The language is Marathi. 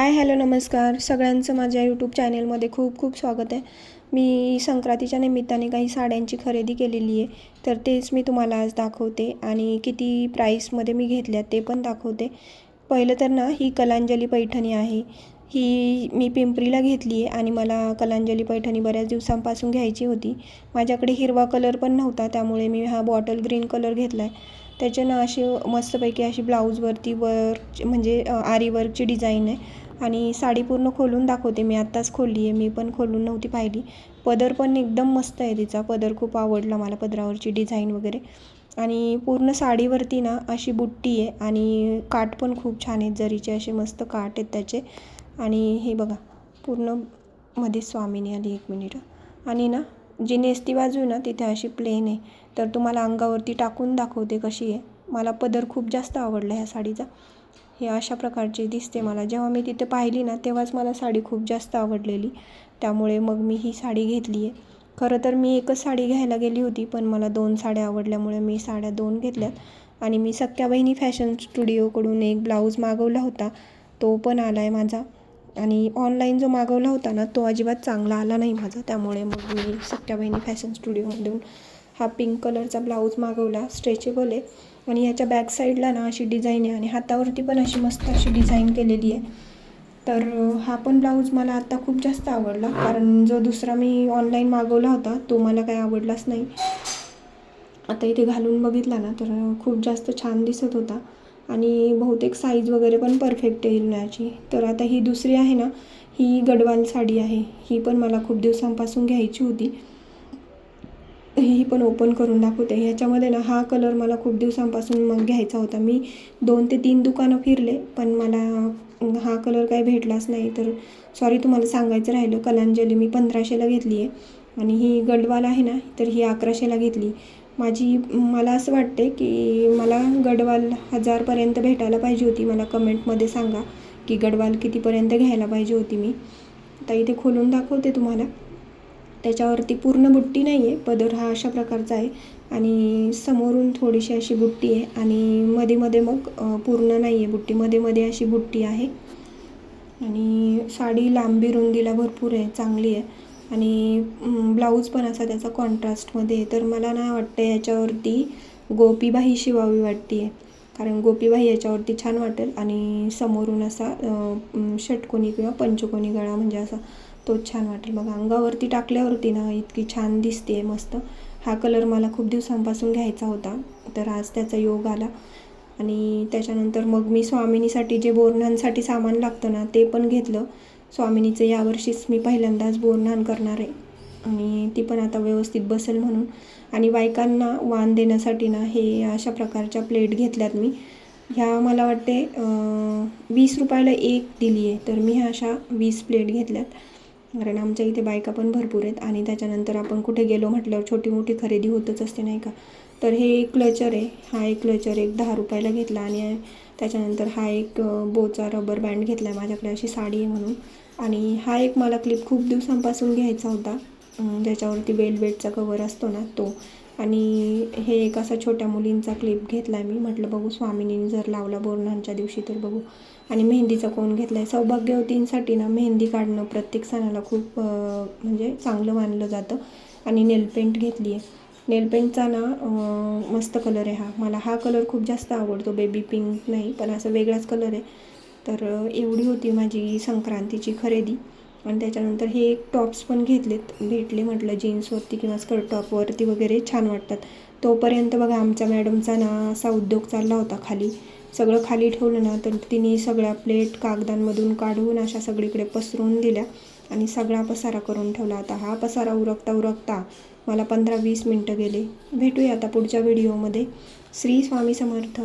हाय हॅलो नमस्कार. सगळ्यांचं माझ्या यूट्यूब चॅनेलमध्ये खूप खूप स्वागत आहे. मी संक्रांतीच्या निमित्ताने काही साड्यांची खरेदी केलेली आहे. तर तेच मी तुम्हाला आज दाखवते आणि किती प्राईसमध्ये मी घेतल्या ते पण दाखवते. पहिलं तर ना ही कलांजली पैठणी आहे. ही मी पिंपरीला घेतली आहे आणि मला कलांजली पैठणी बऱ्याच दिवसांपासून घ्यायची होती. माझ्याकडे हिरवा कलर पण नव्हता त्यामुळे मी हा बॉटल ग्रीन कलर घेतला आहे त्याच्यानं ना अशी मस्तपैकी अशी ब्लाऊजवरती वर्क म्हणजे आरी वर्कची डिझाईन आहे. आणि साडी पूर्ण खोलून दाखवते. मी आत्ताच खोलली आहे. मी पण खोलून नव्हती पाहिली. पदर पण एकदम मस्त आहे तिचा. पदर खूप आवडला मला पदरावरची डिझाईन वगैरे. आणि पूर्ण साडीवरती ना अशी बुट्टी आहे आणि काठ पण खूप छान आहेत. जरीचे असे मस्त काठ आहेत त्याचे. आणि हे बघा पूर्णमध्ये स्वामिनी आली एक मिनिट. आणि ना जी नेस्ती बाजू आहे ना तिथे अशी प्लेन आहे. तर तुम्हाला अंगावरती टाकून दाखवते कशी आहे. मला पदर खूप जास्त आवडला ह्या साडीचा. हे अशा प्रकारची दिसते मला. जेव्हा मी तिथे पाहिली ना तेव्हाच मला साडी खूप जास्त आवडलेली. त्यामुळे मग मी ही साडी घेतली आहे खरं तर मी एकच साडी घ्यायला गेली होती पण मला दोन साड्या आवडल्यामुळे मी साड्या दोन घेतल्यात. आणि मी सख्या बहिणी फॅशन स्टुडिओकडून एक ब्लाऊज मागवला होता. तो पण आला आहे माझा. आणि ऑनलाईन जो मागवला होता ना तो अजिबात चांगला आला नाही माझा. त्यामुळे मग मी सख्या बहिणी फॅशन स्टुडिओमधून हा पिंक कलरचा ब्लाऊज मागवला स्ट्रेचेबल आहे. आणि ह्याच्या बॅक साईडला ना अशी डिझाईन आहे. आणि हातावरती पण अशी मस्त अशी डिझाईन केलेली आहे. तर हा पण ब्लाऊज मला आत्ता खूप जास्त आवडला. कारण जो दुसरा मी ऑनलाईन मागवला होता तो मला काही आवडलाच नाही. आता इथे घालून बघितला ना तर खूप जास्त छान दिसत होता. आणि बहुतेक साईज वगैरे पण परफेक्ट येईल याची तर आता ही दुसरी आहे ना ही गडवाल साडी आहे. ही पण मला खूप दिवसांपासून घ्यायची होती. ही पण ओपन करून दाखवते. ह्याच्यामध्ये ना हा कलर मला खूप दिवसांपासून मग घ्यायचा होता. मी दोन ते तीन दुकानं फिरले पण मला हा कलर काही भेटलाच नाही. तर सॉरी तुम्हाला सांगायचं राहिलं कलांजली मी पंधराशेला घेतली आहे आणि ही गडवाल आहे ना तर ही अकराशेला घेतली. माझी मला असं वाटते की मला गडवाल हजारपर्यंत भेटायला पाहिजे होती. मला कमेंटमध्ये सांगा की गडवाल कितीपर्यंत घ्यायला पाहिजे होती मी. आता इथे खोलून दाखवते तुम्हाला. त्याच्यावरती पूर्ण बुट्टी नाही आहे पदर हा अशा प्रकारचा आहे. आणि समोरून थोडीशी अशी बुट्टी आहे. आणि मध्ये मध्ये मग पूर्ण नाही आहे बुट्टी. मध्ये मध्ये अशी बुट्टी आहे. आणि साडी लांबी रुंदीला भरपूर आहे. चांगली आहे. आणि ब्लाऊज पण असा त्याचा कॉन्ट्रास्टमध्ये आहे. तर मला ना वाटतं याच्यावरती गोपीबाही शिवावी वाटते कारण गोपीबाही याच्यावरती छान वाटेल. आणि समोरून असा षटकोनी किंवा पंचकोनी गळा म्हणजे असा तोच छान वाटेल. बघा अंगावरती टाकल्यावरती ना इतकी छान दिसते मस्त. हा कलर मला खूप दिवसांपासून घ्यायचा होता. तर आज त्याचा योग आला. आणि त्याच्यानंतर मग मी स्वामिनीसाठी जे बोरणांसाठी सामान लागतं ना ते पण घेतलं. स्वामिनीचं यावर्षीच मी पहिल्यांदाच बोरणान करणार आहे. आणि ती पण आता व्यवस्थित बसेल म्हणून. आणि बायकांना वाण देण्यासाठी ना हे अशा प्रकारच्या प्लेट घेतल्यात मी. ह्या मला वाटते वीस रुपयाला एक दिली आहे तर मी ह्या अशा वीस प्लेट घेतल्यात. कारण आमच्या इथे बायका पण भरपूर आहेत आणि त्याच्यानंतर आपण कुठे गेलो म्हटल्यावर छोटी मोठी खरेदी होतच असते नाही का? तर हे एक क्लचर आहे. हा एक क्लचर एक दहा रुपयाला घेतला आणि त्याच्यानंतर हा एक बोचा रबर बँड घेतला आहे माझ्याकडे अशी साडी आहे म्हणून. आणि हा एक मला क्लिप खूप दिवसांपासून घ्यायचा होता. ज्याच्यावरती बेल बेल्टचा कवर असतो ना तो. आणि हे एक असा छोट्या मुलींचा क्लिप घेतला आहे मी. म्हटलं बघू स्वामिनीने जर लावला बोरणांच्या दिवशी तर बघू. आणि मेहंदीचा कोण घेतला आहे सौभाग्यवतींसाठी ना मेहंदी काढणं प्रत्येक सणाला खूप म्हणजे चांगलं मानलं जातं. आणि नेलपेंट घेतली आहे नेलपेंटचा ना मस्त कलर आहे हा. मला हा कलर खूप जास्त आवडतो. बेबी पिंक नाही पण असं वेगळाच कलर आहे. तर एवढी होती माझी संक्रांतीची खरेदी. आणि त्याच्यानंतर हे एक टॉप्स पण घेतलेत. भेटले म्हटलं जीन्सवरती किंवा स्कर्ट टॉपवरती वगैरे छान वाटतात. तोपर्यंत बघा आमच्या मॅडमचा ना असा उद्योग चालला होता खाली. सगळं खाली ठेवलं ना तर तिने सगळ्या प्लेट कागदांमधून काढून अशा सगळीकडे पसरून दिल्या आणि सगळा पसारा करून ठेवला. आता हा पसारा उरकता उरकता मला पंधरा वीस मिनटं गेले. भेटूया आता पुढच्या व्हिडिओमध्ये श्री स्वामी समर्थ.